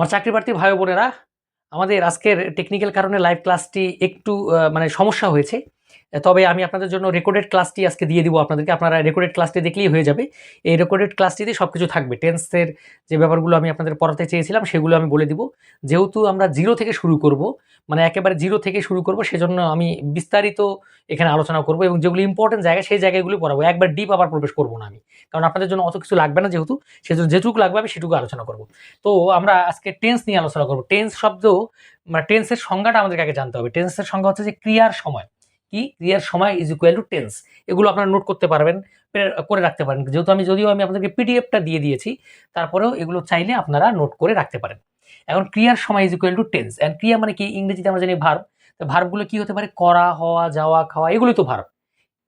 আমার চাকরি প্রার্থী ভাই বোনেরা, আমাদের আজকের টেকনিক্যাল কারণে লাইভ ক্লাসটি একটু মানে সমস্যা হয়েছে। তবে আমি আপনাদের জন্য রেকর্ডেড ক্লাসটি আজকে দিয়ে দিব আপনাদেরকে। আপনারা রেকর্ডেড ক্লাসটি দেখলেই হয়ে যাবে। এই রেকর্ডেড ক্লাসটিতে সব কিছু থাকবে টেন্সের যে ব্যাপারগুলো আমি আপনাদের পড়াতে চেয়েছিলাম, সেগুলো আমি বলে দিব। যেহেতু আমরা জিরো থেকে শুরু করব মানে একেবারে জিরো থেকে শুরু করব, সেজন্য আমি বিস্তারিত এখানে আলোচনা করব এবং যেগুলো ইম্পর্টেন্ট জায়গা, সেই জায়গাগুলো পড়াবো। একবার ডিপ আবার প্রবেশ করব না আমি। কারণ আপনাদের জন্য অত কিছু লাগবে না যেহেতু, সেজন্য যেটুকু লাগবে আমি সেটুকু আলোচনা করব। তো আমরা আজকে টেন্স নিয়ে আলোচনা করব। টেন্স শব্দ মানে টেন্সের সংজ্ঞাটা আমাদেরকে আগে জানতে হবে। টেন্সের সংজ্ঞা হচ্ছে যে ক্রিয়ার সময়। কি? ক্রিয়ার সময় ইজ ইকুয়াল টু টেন্স এগুলো আপনারা নোট করতে পারবেন করে রাখতে পারেন। যেহেতু আমি, যদিও আমি আপনাদেরকে পিডিএফটা দিয়ে দিয়েছি, তারপরেও এগুলো চাইলে আপনারা নোট করে রাখতে পারেন। এখন ক্রিয়ার সময় is equal to tense and ক্রিয়া মানে কি? ইংরেজিতে আমরা জানি ভার্ব তো ভার্বগুলো কি হতে পারে? করা, হওয়া, যাওয়া, খাওয়া, এগুলোই তো ভার্ব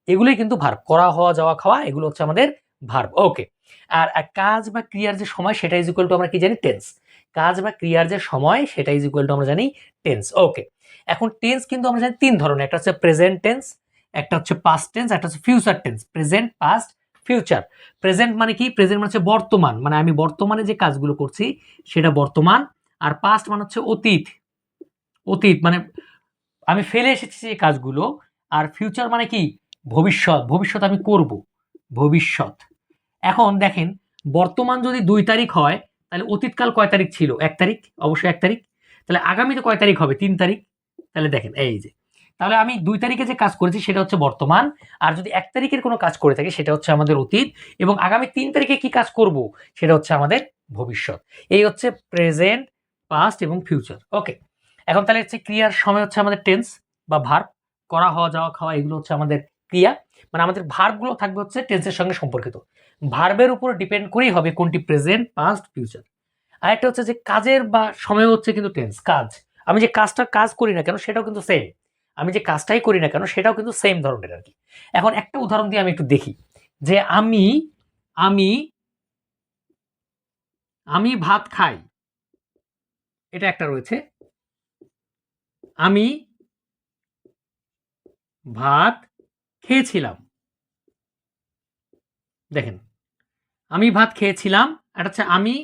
এগুলোই কিন্তু ভার্ব করা, হওয়া, যাওয়া, খাওয়া, এগুলো হচ্ছে আমাদের ভার্ব ওকে আর কাজ বা ক্রিয়ার যে সময়, সেটা ইজ ইকুয়াল টু আমরা কি জানি? টেন্স কাজ বা ক্রিয়ার যে সময়, সেটা ইজ ইকুয়াল টু আমরা জানি টেন্স ওকে এখন টেন্স কিন্তু আমরা জানি তিন ধরনের, একটা হচ্ছে প্রেজেন্ট টেন্স একটা হচ্ছে পাস্ট টেন্স একটা হচ্ছে future tense present past future present মানে কি? প্রেজেন্ট মানে হচ্ছে বর্তমান মানে আমি বর্তমানে যে কাজগুলো করছি, সেটা বর্তমান, আর পাস্ট মানে হচ্ছে অতীত অতীত মানে আমি ফেলে এসেছি যে কাজগুলো, আর ফিউচার মানে কি? ভবিষ্যৎ ভবিষ্যৎ আমি করব, ভবিষ্যৎ। এখন দেখেন, বর্তমান যদি দুই তারিখ হয়, তাহলে অতীতকাল কয় তারিখ ছিল? এক তারিখ, অবশ্যই এক তারিখ। তাহলে আগামীতে কয় তারিখ হবে? তিন তারিখ। তাহলে দেখেন, এই যে। তাহলে আমি দুই তারিখে যে কাজ করেছি সেটা হচ্ছে বর্তমান। আর যদি এক তারিখের কোনো কাজ করে থাকি, সেটা হচ্ছে আমাদের অতীত। এবং আগামী তিন তারিখে কি কাজ করব, সেটা হচ্ছে আমাদের ভবিষ্যৎ। এই হচ্ছে প্রেজেন্ট পাস্ট এবং ফিউচার ওকে এখন তাহলে হচ্ছে ক্রিয়ার সময় হচ্ছে আমাদের টেন্স বা ভার্ব করা, হওয়া, যাওয়া, খাওয়া, এগুলো হচ্ছে আমাদের ক্রিয়া। মানে আমাদের ভার্বগুলো থাকবে হচ্ছে টেন্সের সঙ্গে সম্পর্কিত। ভার্বের উপর ডিপেন্ড করেই হবে কোনটি প্রেজেন্ট পাস্ট ফিউচার আরেকটা হচ্ছে যে কাজের বা সময় হচ্ছে কিন্তু টেন্স কাজ। আমি যে কাজটা কাজ করি না কেন সেটাও কিন্তু সেম আমি যে কাজটাই করি না কেন সেটাও কিন্তু সেম ধরনের আর কি এখন একটা উদাহরণ দিয়ে আমি একটু দেখি। যে আমি আমি আমি ভাত খাই। এটা একটা রয়েছে। আমি ভাত খেয়েছিলাম। দেখেন, আমি ভাত খেয়েছিলাম এটা হচ্ছে আমি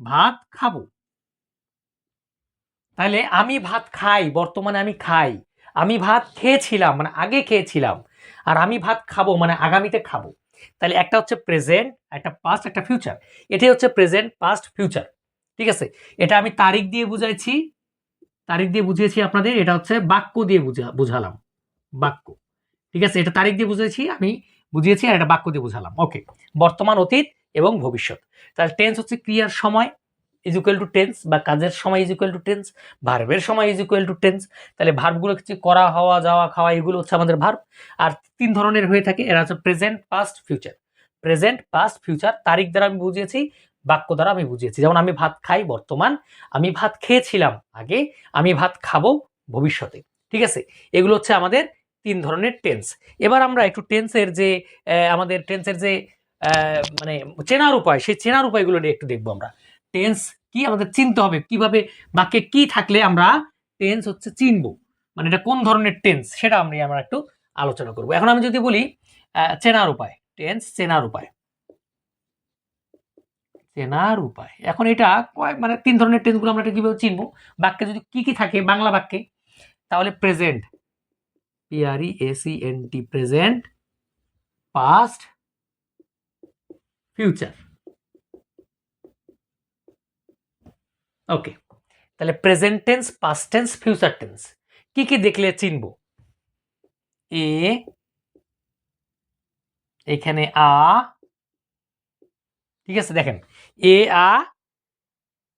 ভাত খাব। তাহলে আমি ভাত খাই, বর্তমানে আমি খাই। আমি ভাত খেয়েছিলাম মানে আগে খেয়েছিলাম। আর আমি ভাত খাব মানে আগামীতে খাব। তাহলে একটা হচ্ছে প্রেজেন্ট একটা পাস্ট একটা ফিউচার এটাই হচ্ছে প্রেজেন্ট পাস্ট ফিউচার ঠিক আছে? এটা আমি তারিখ দিয়ে বুঝাইছি। তারিখ দিয়ে বুঝিয়েছি আপনাদের, এটা হচ্ছে বাক্য দিয়ে বুঝা, বুঝালাম। বাক্য। ঠিক আছে? এটা তারিখ দিয়ে বুঝিয়েছি আমি বুঝিয়েছি আর এটা বাক্য দিয়ে বুঝালাম। ওকে বর্তমান অতীত এবং ভবিষ্যৎ। তাহলে টেন্স হচ্ছে ক্রিয়ার সময়। ইজ ইকুয়াল টু টেন্স বা কাজের সময় ইজ ইকুয়াল টু টেন্স ভার্বের সময় ইজ ইকুয়াল টু টেন্স তাহলে ভার্বগুলো হচ্ছে করা, হওয়া, যাওয়া, খাওয়া, এগুলো হচ্ছে আমাদের ভার্ব আর তিন ধরনের হয়ে থাকে, এরা হচ্ছে present past future present past future তারিখ দ্বারা আমি বুঝিয়েছি, বাক্য দ্বারা আমি বুঝিয়েছি, যেমন আমি ভাত খাই বর্তমান, আমি ভাত খেয়েছিলাম আগে, আমি ভাত খাব ভবিষ্যতে, ঠিক আছে? এগুলো হচ্ছে আমাদের তিন ধরনের টেন্স এবার আমরা একটু টেন্সের যে আমাদের টেন্সের যে মানে চেনার উপায়, সেই চেনার উপায়গুলো নিয়ে একটু দেখব আমরা। টেন্স কি আমাদের চিনতে হবে? কীভাবে বাক্যে কি থাকলে আমরা টেন্স হচ্ছে চিনবো? মানে এটা কোন ধরনের টেন্স সেটা আমরা আমরা একটু আলোচনা করব। এখন আমি যদি বলি চেনার উপায়। টেন্স চেনার উপায়। চেনার উপায়। এখন এটা কয় মানে তিন ধরনের টেন্সগুলো আমরা এটা কীভাবে চিনবো? বাক্যে যদি কি কি থাকে, বাংলা বাক্যে, তাহলে present PRE AC N T present past future okay তাহলে present tense past tense future tense কি কি দেখলে চিনব? এ এখানে আ, ঠিক আছে, দেখেন। এ আ,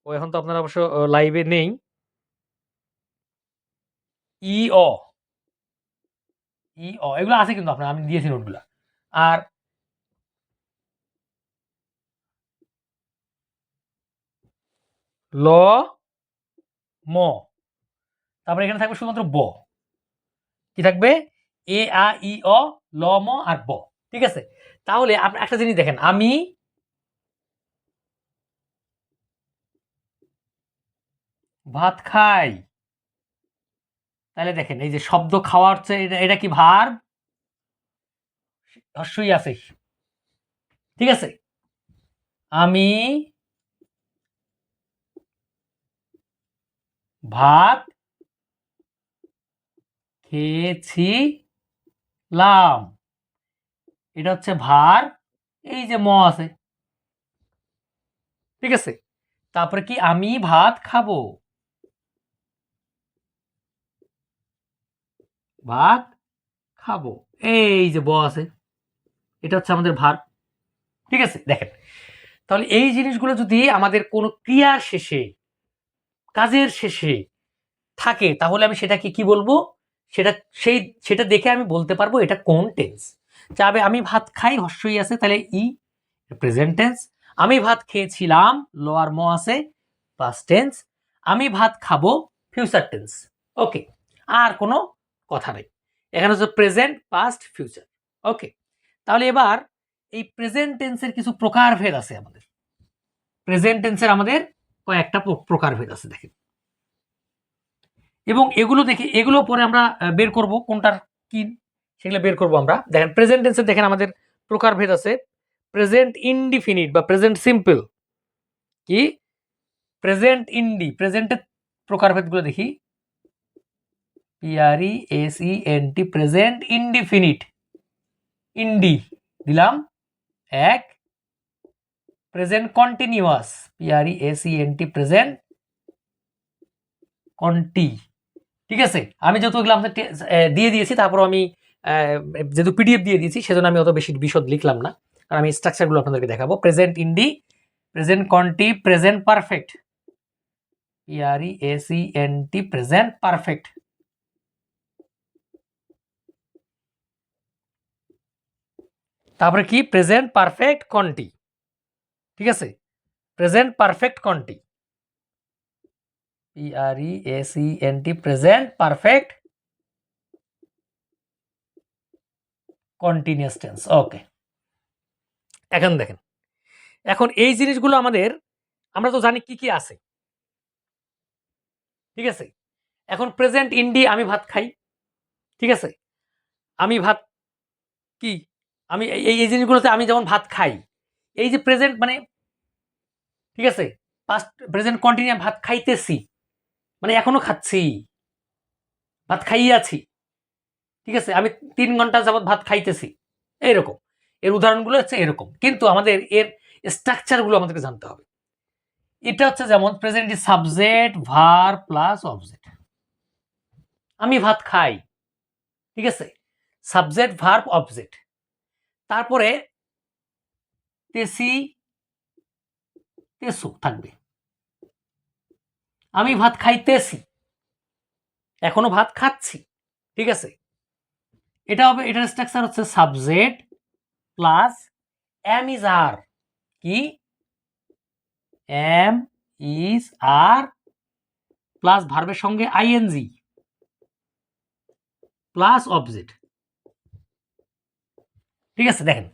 ও এখন তো আপনারা অবশ্য লাইভে নেই। ই অ ই অ এগুলো আছে কিন্তু আপনার, আমি দিয়েছি নোটগুলো আর ল, ম। তারপরে এখানে থাকবে শুধুমাত্র ব। কি থাকবে? এ, আ, ই, অ, ল, ম আর ব। ঠিক আছে? তাহলে আপনি একটা জিনিস দেখেন। আমি ভাত খাই। তাহলে দেখেন, এই যে শব্দ খাওয়ার এটা এটা কি ভার? হস্যই আছে। ঠিক আছে? আমি ভাত খেয়েছিলাম। এটা হচ্ছে ভার, এই যে ম আছে। ঠিক আছে? তারপরে কি আমি ভাত খাব? ভাত খাব। এই যে ব আছে। এটা হচ্ছে আমাদের ভার। ঠিক আছে? দেখেন। তাহলে এই জিনিসগুলো যদি আমাদের কোনো ক্রিয়ার শেষে কাজের শেষে থাকে, তাহলে আমি সেটাকে কি বলব? সেটা, সেই, সেটা দেখে আমি বলতে পারব এটা কোন টেন্স চাবে আমি ভাত খাই হর্ষই আছে, তাহলে ই প্রেজেন্ট টেন্স আমি ভাত খেয়েছিলাম লোয়ার ম আছে পাস্ট টেন্স আমি ভাত খাব ফিউচার টেন্স ওকে আর কোনো কথা নেই। এখানে হচ্ছে প্রেজেন্ট পাস্ট ফিউচার ওকে তাহলে এবার এই প্রেজেন্ট টেন্সের কিছু প্রকারভেদ আছে আমাদের। প্রেজেন্ট টেন্সের আমাদের কয়েকটা প্র- প্রকারভেদ আছে, দেখেন। এবং এগুলো দেখে এগুলো পরে আমরা বের করব, কোনটার কি, সেগুলো বের করব আমরা। দেখেন প্রেজেন্ট টেন্সের দেখেন আমাদের প্রকারভেদ আছে। প্রেজেন্ট ইনডিফিনিট বা প্রেজেন্ট সিম্পল কি? প্রেজেন্ট ইনডি প্রেজেন্টের প্রকারভেদগুলো দেখি। PRE S E N T present indefinite indi দিলাম, এক। Present continuous PRE S T present conti ঠিক আছে? আমি টে- আহ, দিয়ে দিয়েছি তারপর আমি যেহেতু পিডিএফ দিয়ে দিয়েছি সেজন্য আমি অত বেশি বিশদ লিখলাম না। কারণ আমি স্ট্রাকচারগুলো আপনাদেরকে দেখাবো। Present indi present conti present perfect PRE S T present perfect তারপরে কি? প্রেজেন্ট পারফেক্ট কন্টি ঠিক আছে? Present perfect conti? PRE S N T present perfect continuous tense okay এখন দেখেন, এখন এই জিনিসগুলো আমাদের, আমরা তো জানি কি কি আছে। ঠিক আছে? এখন প্রেজেন্ট ইন্ডি আমি ভাত খাই। ঠিক আছে? আমি ভাত কি? আমি এই এই জিনিসগুলোতে আমি যেমন ভাত খাই এই যে প্রেজেন্ট মানে ঠিক আছে? পাস্ট প্রেজেন্ট কন্টিনিউ ভাত খাইতেছি। মানে এখনও খাচ্ছি। ভাত খাইয়াছি ঠিক আছে? আমি তিন ঘণ্টা যাবত ভাত খাইতেছি। এইরকম। এর উদাহরণগুলো হচ্ছে এরকম। কিন্তু আমাদের এর স্ট্রাকচারগুলো আমাদেরকে জানতে হবে। এটা হচ্ছে যেমন present subject verb plus object আমি ভাত খাই। ঠিক আছে? সাবজেক্ট ভার্ব অবজেক্ট তারপরে তেসি, তেসু থাকবে। আমি ভাত খাইতেছি এখনও ভাত খাচ্ছি, ঠিক আছে? এটা হবে, এটার স্ট্রাকচার হচ্ছে subject plus am is are কি? এম ইজ আর প্লাস ভার্বের সঙ্গে আইএনজি প্লাস অবজেক্ট ঠিক আছে, দেখেন।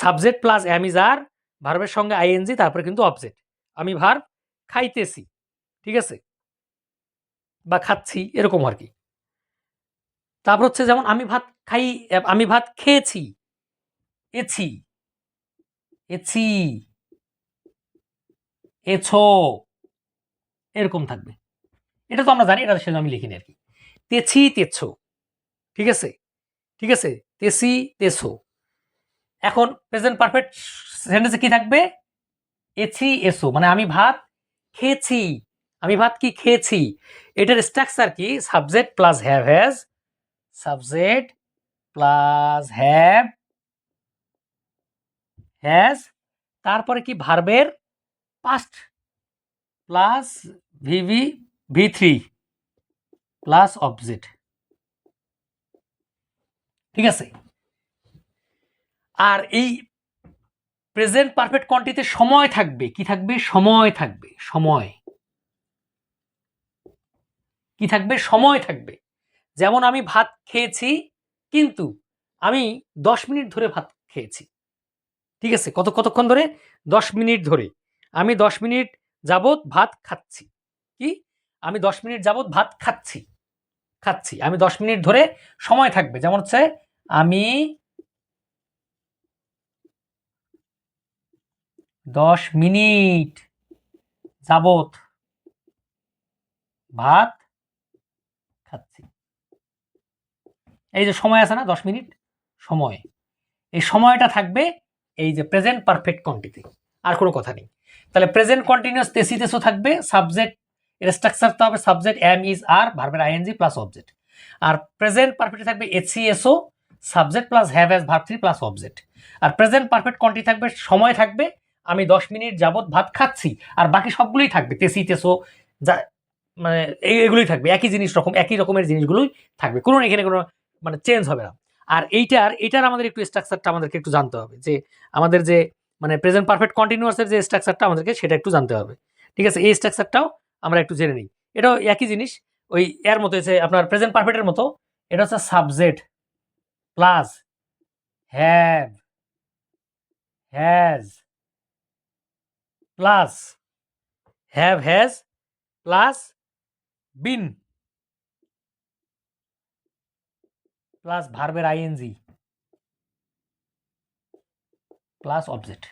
Subject plus am is are ভার্বের সঙ্গে আইএনজি, তারপরে কিন্তু অবজেক্ট। আমি ভার্ব খাইতেছি, ঠিক আছে? বা খাচ্ছি, এরকম আর কি। তারপর হচ্ছে যেমন আমি ভাত খাই, আমি ভাত খেয়েছি, এছি এছি, এছো, এরকম থাকবে। এটা তো আমরা জানি, এটা আমি লিখিনি আর কি। তেছি, তেছো, ঠিক আছে? ঠিক আছে? তেসি তেসো এখন প্রেজেন্ট পারফেক্ট সেন্টেন্সে কি থাকবে? এছি, এসো। মানে আমি ভাত খেয়েছি। আমি ভাত কি খেয়েছি? এটার স্ট্রাকচার কি? Subject plus have has subject plus have has তারপরে কি ভার্বের past plus VV V three plus object ঠিক আছে? আর এই প্রেজেন্ট পারফেক্ট কন্টিতে সময় থাকবে। কি থাকবে? সময় থাকবে। সময়। কি থাকবে? সময় থাকবে। যেমন আমি ভাত খেয়েছি, কিন্তু আমি দশ মিনিট ধরে ভাত খেয়েছি। ঠিক আছে? কত, কতক্ষণ ধরে? দশ মিনিট ধরে। আমি দশ মিনিট যাবত ভাত খাচ্ছি। কি? আমি দশ মিনিট যাবত ভাত খাচ্ছি। খাচ্ছি। আমি দশ মিনিট ধরে সময় থাকবে। যেমন হচ্ছে, আমি দশ মিনিট যাবত ভাত খাচ্ছি। এই যে সময় আছে না, দশ মিনিট সময়। এই সময়টা থাকবে এই যে প্রেজেন্ট পারফেক্ট কন্টিতে আর কোনো কথা নেই। তাহলে প্রেজেন্ট কন্টিনিউস তেসি তেসো থাকবে সাবজেক্ট এর স্ট্রাকচার তো হবে সাবজেক্ট এম ইজ আর ভার্বের আইএনজি প্লাস অবজেক্ট আর প্রেজেন্ট পারফেক্ট থাকবে এসি S O subject plus have S verb three plus object R present perfect conti থাকবে, সময় থাকবে আমি দশ মিনিট যাবত ভাত খাচ্ছি, আর বাকি সবগুলোই থাকবে। তেসি, তেসো, যা মানে এই- এগুলোই থাকবে। একই জিনিস রকম, একই রকমের জিনিসগুলোই থাকবে। কোনো এখানে কোনো মানে চেঞ্জ হবে না। আর এইটার এইটার আমাদের একটু স্ট্রাকচারটা আমাদেরকে একটু জানতে হবে যে, আমাদের যে মানে প্রেজেন্ট পারফেক্ট কন্টিনিউয়াসের যে স্ট্রাকচারটা আমাদেরকে সেটা একটু জানতে হবে। ঠিক আছে? এই স্ট্রাকচারটাও আমরা একটু জেনে নিই। এটাও একই জিনিস। ওই এর মতো হচ্ছে আপনার প্রেজেন্ট পারফেক্টের মতো। এটা হচ্ছে subject plus have has plus have has plus been. Plus ভার্বের ING plus object.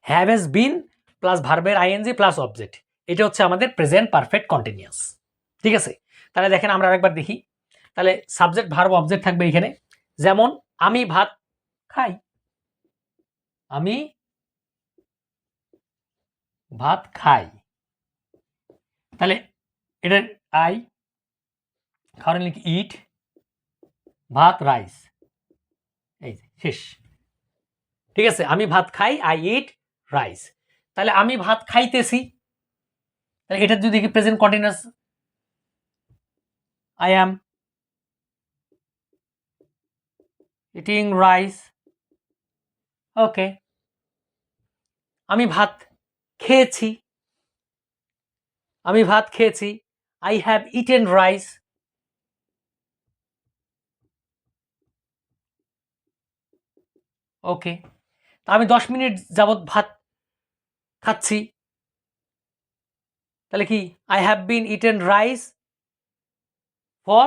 Have S been plus ভার্বের আইএনজি প্লাস অবজেক্ট। এটা হচ্ছে আমাদের প্রেজেন্ট পারফেক্ট কন্টিনিউয়াস। ঠিক আছে? তাহলে দেখেন আমরা আরেকবার দেখি। তাহলে সাবজেক্ট, ভার্ব, অবজেক্ট থাকবে এখানে। যেমন, আমি ভাত খাই। আমি ভাত খাই। তাহলে এটা আই, খাওয়ার লিখি ইট ভাত রাইস এই শেষ। ঠিক আছে, আমি ভাত খাই আই ইট রাইস তাহলে আমি ভাত খাইতেছি। তাহলে এটা যদি দেখি present continuous I am eating rice okay আমি ভাত খেয়েছি। আমি ভাত খেয়েছি। I have eaten rice okay আমি দশ মিনিট যাবৎ ভাত খাচ্ছি। তাহলে কি? I have been eat eaten rice for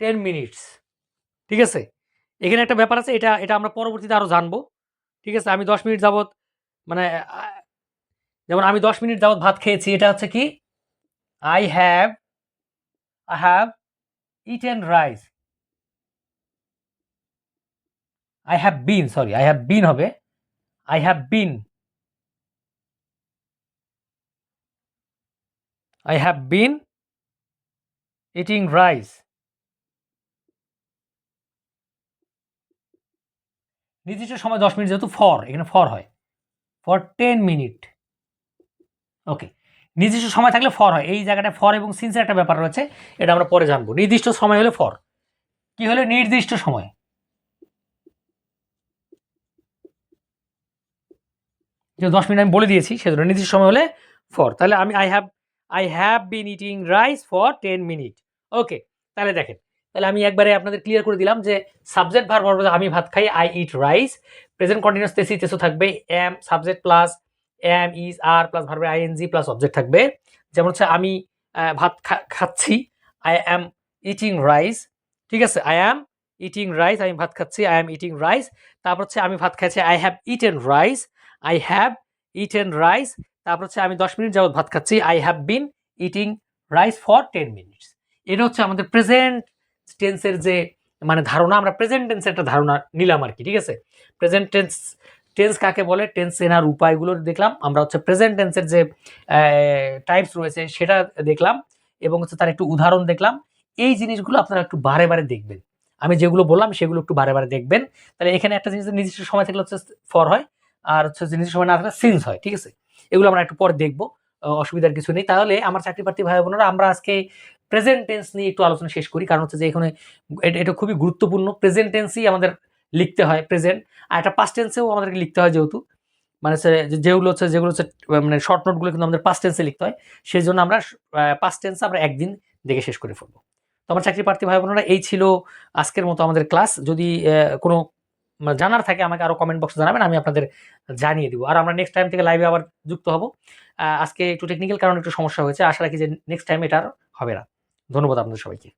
ten minutes ঠিক আছে? এখানে একটা ব্যাপার আছে, এটা এটা আমরা পরবর্তীতে আরও জানব। ঠিক আছে? আমি দশ মিনিট যাবৎ মানে যেমন আমি দশ মিনিট যাবত ভাত খেয়েছি, এটা হচ্ছে কি? I have I have eaten rice I have been sorry I have been হবে। I have been I have been eating rice নির্দিষ্ট সময় দশ মিনিট যেহেতু ফর এখানে ফর হয়। ফর টেন মিনিট ওকে নির্দিষ্ট সময় থাকলে ফর হয়। এই জায়গাটা ফর এবং সিন্সের একটা ব্যাপার রয়েছে, এটা আমরা পরে জানব। নির্দিষ্ট সময় হলে ফর কি হলে নির্দিষ্ট সময়? যে দশ মিনিট আমি বলে দিয়েছি, সেজন্য নির্দিষ্ট সময় হলে ফর তাহলে আমি I have I have been eating rice for ten minute okay তাহলে দেখেন, তাহলে আমি একবারে আপনাদের ক্লিয়ার করে দিলাম যে সাবজেক্ট ভার আমি ভাত খাই I eat rice present continuous তেসি তেসো থাকবে am subject plus am is are plus ভার্বে ING plus object থাকবে। যেমন হচ্ছে আমি ভাত খাচ্ছি আই অ্যাম ইটিং রাইস ঠিক আছে? আই অ্যাম ইটিং রাইস আমি ভাত খাচ্ছি আই অ্যাম ইটিং রাইস তারপর হচ্ছে আমি ভাত খাচ্ছি I have eaten rice I have eaten rice তারপর হচ্ছে আমি দশ মিনিট যাবত ভাত খাচ্ছি I have been eating rice for ten minutes এটা হচ্ছে আমাদের প্রেজেন্ট টেন্সের যে মানে ধারণা, আমরা প্রেজেন্ট টেন্সের একটা ধারণা নিলাম আর কি, ঠিক আছে? প্রেজেন্ট টেন্স টেন্স কাকে বলে? টেন্স এনার উপায়গুলো দেখলাম। আমরা হচ্ছে প্রেজেন্ট টেন্সের যে টাইপস রয়েছে সেটা দেখলাম এবং হচ্ছে তার একটু উদাহরণ দেখলাম। এই জিনিসগুলো আপনারা একটু বারে বারে দেখবেন। আমি যেগুলো বললাম সেগুলো একটু বারে বারে দেখবেন। তাহলে এখানে একটা জিনিস নির্দিষ্ট সময় থাকলে হচ্ছে ফর হয় আর হচ্ছে নির্দিষ্ট সময় না থাকলে সিন্স হয়, ঠিক আছে? এগুলো আমরা একটু পরে দেখব অসুবিধার কিছু নেই। তাহলে আমার চাকরি প্রার্থী ভাই বোনেরা, আমরা আজকে প্রেজেন্ট টেন্স নিয়ে একটু আলোচনা শেষ করি। কারণ হচ্ছে যে এখানে এটা খুবই গুরুত্বপূর্ণ। প্রেজেন্ট টেন্সই আমাদের লিখতে হয় প্রেজেন্ট আর একটা পাস্ট টেন্সেও আমাদেরকে লিখতে হয় যেহেতু। মানে যেগুলো হচ্ছে যেগুলো হচ্ছে মানে শর্ট নোটগুলো কিন্তু আমাদের পাস্ট টেন্সে লিখতে হয়। সেই জন্য আমরা পাস্ট টেন্সে আমরা একদিন দেখে শেষ করে ফেলব। তো আমার চাকরি প্রার্থী ভাই বোনেরা, এই ছিল আজকের মতো আমাদের ক্লাস যদি কোনো মানে জানার থাকে, আমাকে আরও কমেন্ট বক্সে জানাবেন, আমি আপনাদের জানিয়ে দিব। আর আমরা নেক্সট টাইম থেকে লাইভে আবার যুক্ত হব। আজকে একটু টেকনিক্যাল কারণে একটু সমস্যা হয়েছে। আশা রাখি যে নেক্সট টাইম এটা আর হবে না। ধন্যবাদ আপনাদের সবাইকে।